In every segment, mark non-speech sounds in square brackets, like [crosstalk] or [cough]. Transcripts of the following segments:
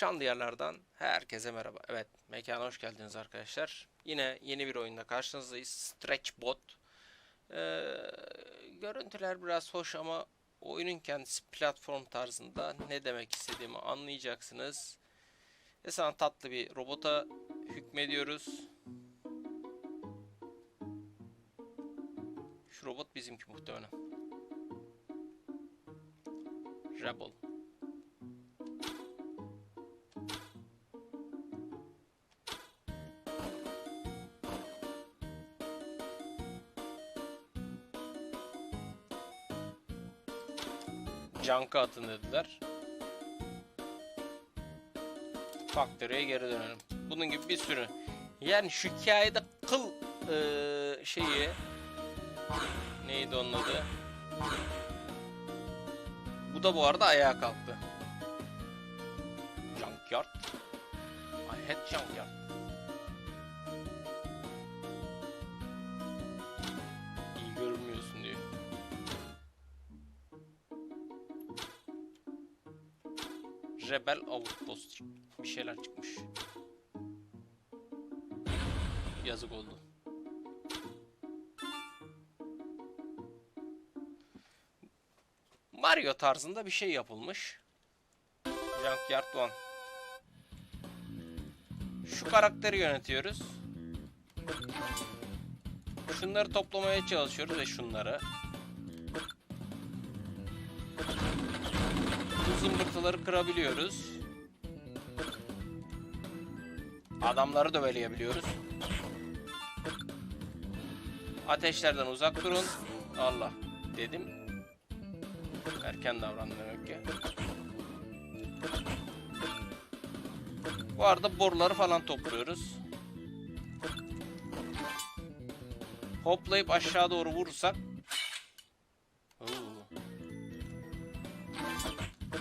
Şanlı yerlerden herkese merhaba. Evet, mekana hoş geldiniz arkadaşlar. Yine yeni bir oyunda karşınızdayız. Stretch Bot. Ee, görüntüler biraz hoş ama oyunun kendisi platform tarzında. Ne demek istediğimi anlayacaksınız. Ve sana tatlı bir robota hükmediyoruz. Şu robot bizimki muhtemelen. Rebel. Junk'a atın dediler. Factory'e geri dönelim. Bunun gibi bir sürü. Yani şu hikayede kıl eee, şeyi neydi onun adı? Bu da bu arada ayağa kalktı. Junkyard. I hate junkyard. Rebel Outpost bir şeyler çıkmış. Yazık oldu. Mario tarzında bir şey yapılmış. Junkyard One. Şu karakteri yönetiyoruz. Şunları toplamaya çalışıyoruz ve şunları. Zımbırtıları kırabiliyoruz. Adamları döveleyebiliyoruz. Ateşlerden uzak durun. Allah dedim. Erken davrandı demek ki. Bu arada boruları falan topluyoruz. Hoplayıp aşağı doğru vurursak.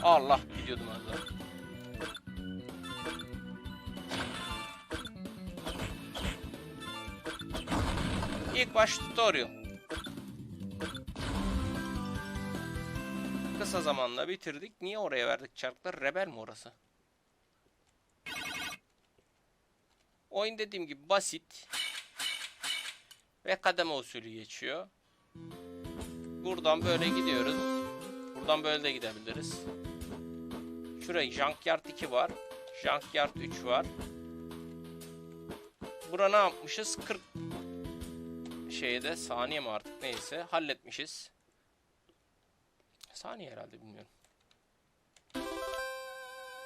Allah gidiyordum az daha. İlk baş tutorial. Kısa zamanda bitirdik. Niye oraya verdik çarklar? Rebel mi orası? Oyun dediğim gibi basit. Ve kademe usulü geçiyor. Buradan böyle gidiyoruz. Buradan böyle de gidebiliriz. Şuraya Junkyard 2 var. Junkyard 3 var. Bura ne yapmışız? 40 şeyde saniye mi artık neyse halletmişiz. Saniye herhalde bilmiyorum.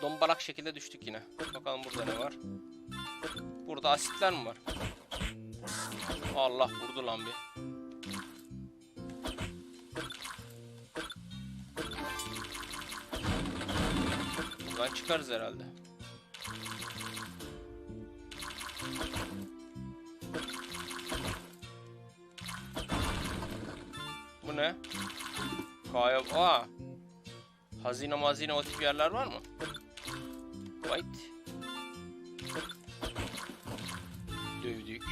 Dombalak şekilde düştük yine. Bakalım burada ne var. Burada asitler mi var? Allah vurdu lan bir. Buradan çıkarız herhalde. Bu ne? Kaya... Aa! Hazine mazine o tip yerler var mı? White. Dövdük.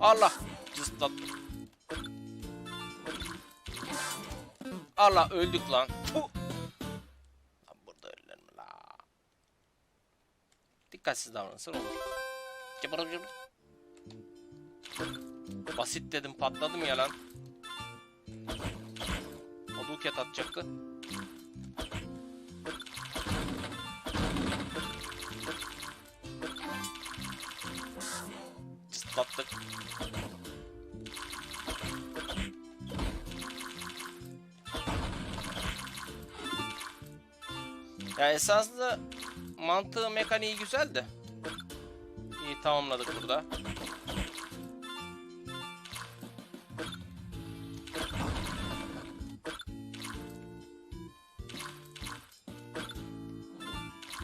Allah! Allah öldük lan. Puh! Lan burada ölür mü la? Dikkatsiz davranırsan olur. Cıbır cıbır. Basit dedim patladım ya lan. Aduket atacaktı. Çıtlattık. Ya esasında mantığı mekaniği güzel de. İyi tamamladık burada.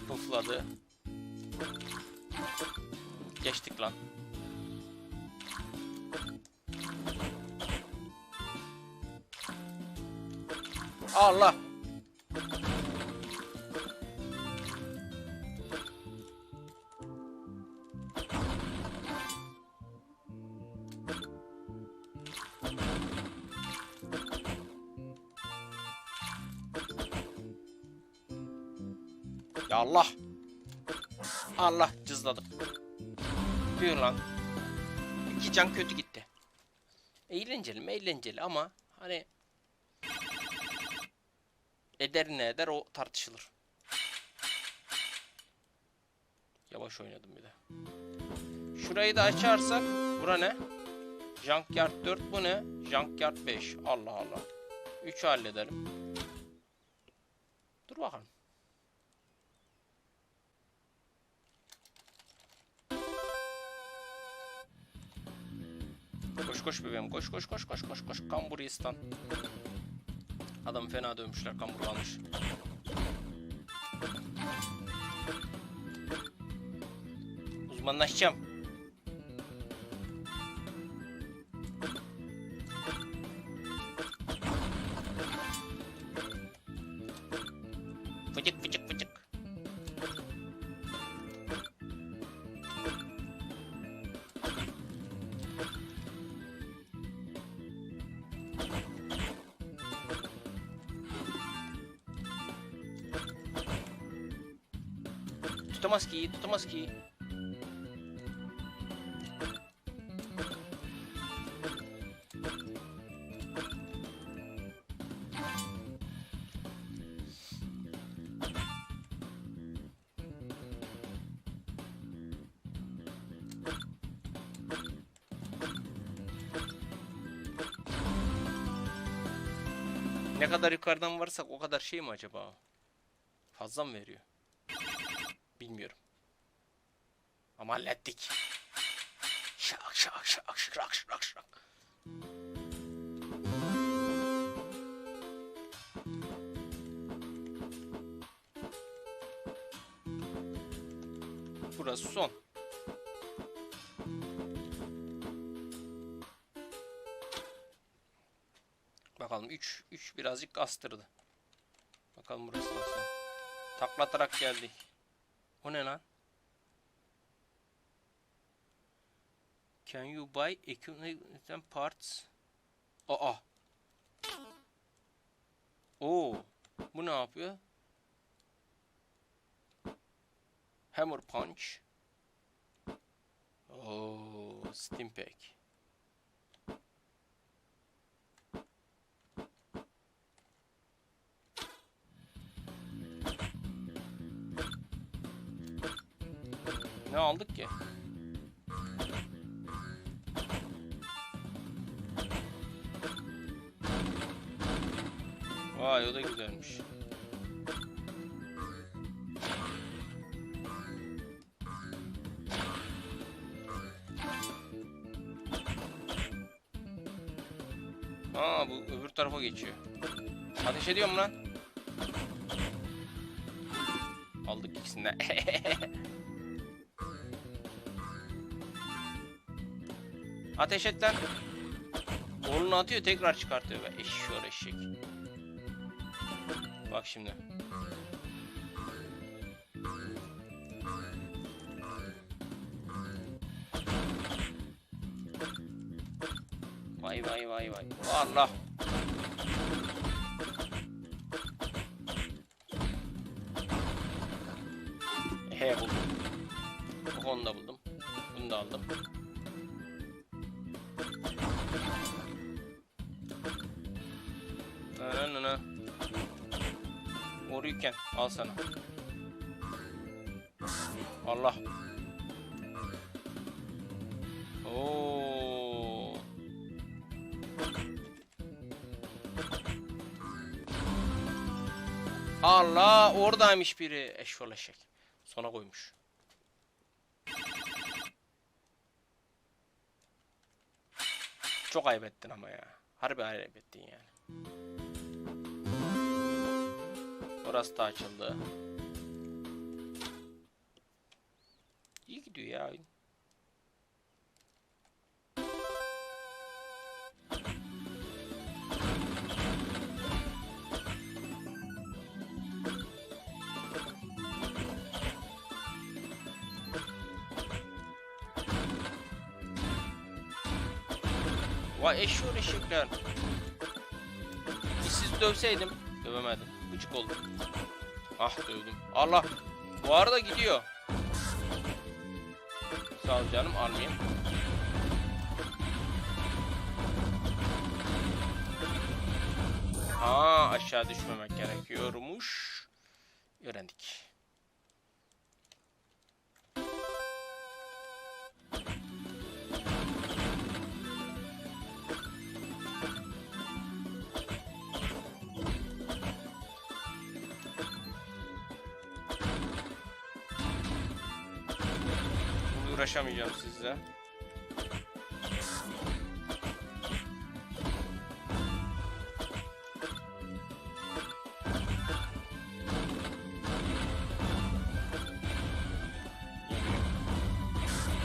Pufladı. Geçtik lan. Allah. Ya Allah. Allah cızladık. Buyur lan. İki can kötü gitti. Eğlenceli mi? Eğlenceli ama hani eder ne eder o tartışılır. Yavaş oynadım bir de. Şurayı da açarsak bura ne? Junkyard 4 bu ne? Junkyard 5. Allah Allah. 3'ü halledelim. Dur bakalım. Koş koş bebeğim koş koş koş koş koş koş Kamburistan. Adam fena dövmüşler kamburlanmış. Uzmanlaşacağım. Tutamaz ki, tutamaz ki. Ne kadar yukarıdan varsak o kadar şey mi acaba? Fazla mı veriyor? Bilmiyorum. Ama hallettik. Şak şak şak şak şak şak. Burası son. Bakalım 3 3 birazcık kastırdı. Bakalım burası nasıl. Taklatarak geldi. O ne lan? Can you buy equipment and parts? Aa. Oo. Bu ne yapıyor? Hammer punch. Oo, steam pack. Aldık ki? Vay o da güzelmiş. Aa bu öbür tarafa geçiyor. Ateş ediyorum lan. Aldık ikisinden. [laughs] Ateş et lan. Oğlunu atıyor tekrar çıkartıyor be. Eşşoğlu eşek. Bak şimdi. Vay vay vay vay. Allah. He buldum. Onu da buldum. Bunu da aldım. Oruyken al sana. Allah. Oo. Allah oradaymış biri. Eşşoğlu. Sona koymuş. Çok ayıp ettin ama ya. Harbi ayıp ettin yani. Orası da açıldı. İyi gidiyor ya oyun. Vay eşşoğlu eşekler. Siz dövseydim. Dövemedim. Gıcık oldum. Ah dövdüm. Allah. Bu arada gidiyor. Sağ ol canım almayayım. Ha aşağı düşmemek gerekiyormuş. Öğrendik. Uğraşamayacağım sizle.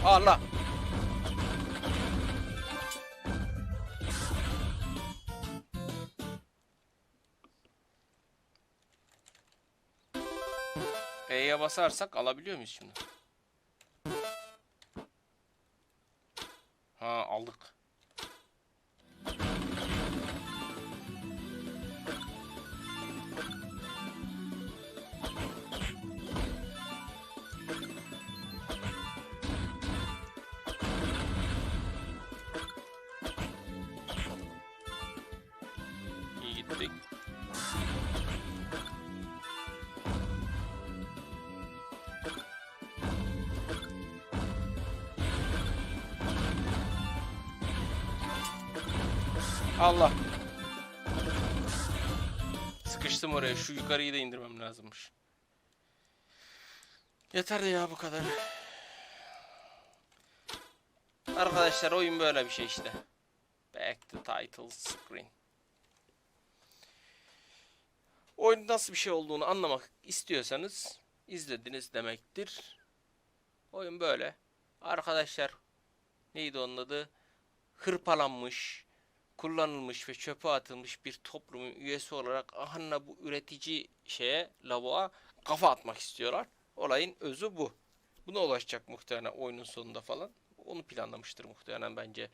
Allah. E'ye basarsak alabiliyor muyuz şimdi? Ha aldık. Allah. Sıkıştım oraya. Şu yukarıyı da indirmem lazımmış. Yeter de ya bu kadar. Arkadaşlar oyun böyle bir şey işte. Back to title screen. Oyun nasıl bir şey olduğunu anlamak istiyorsanız izlediniz demektir. Oyun böyle. Arkadaşlar neydi onun adı? Hırpalanmış, kullanılmış ve çöpe atılmış bir toplumun üyesi olarak ahanna bu üretici şeye, lavuğa kafa atmak istiyorlar. Olayın özü bu. Buna ulaşacak muhtemelen oyunun sonunda falan. Onu planlamıştır muhtemelen bence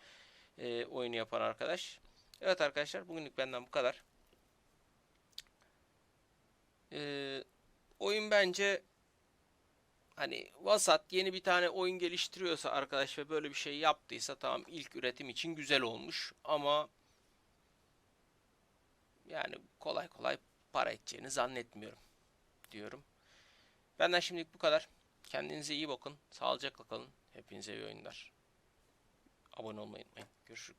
e, oyunu yapan arkadaş. Evet arkadaşlar bugünlük benden bu kadar. E, oyun bence hani vasat yeni bir tane oyun geliştiriyorsa arkadaş ve böyle bir şey yaptıysa tamam ilk üretim için güzel olmuş ama yani kolay kolay para edeceğini zannetmiyorum diyorum. Benden şimdilik bu kadar. Kendinize iyi bakın. Sağlıcakla kalın. Hepinize iyi oyunlar. Abone olmayı unutmayın. Görüşürüz.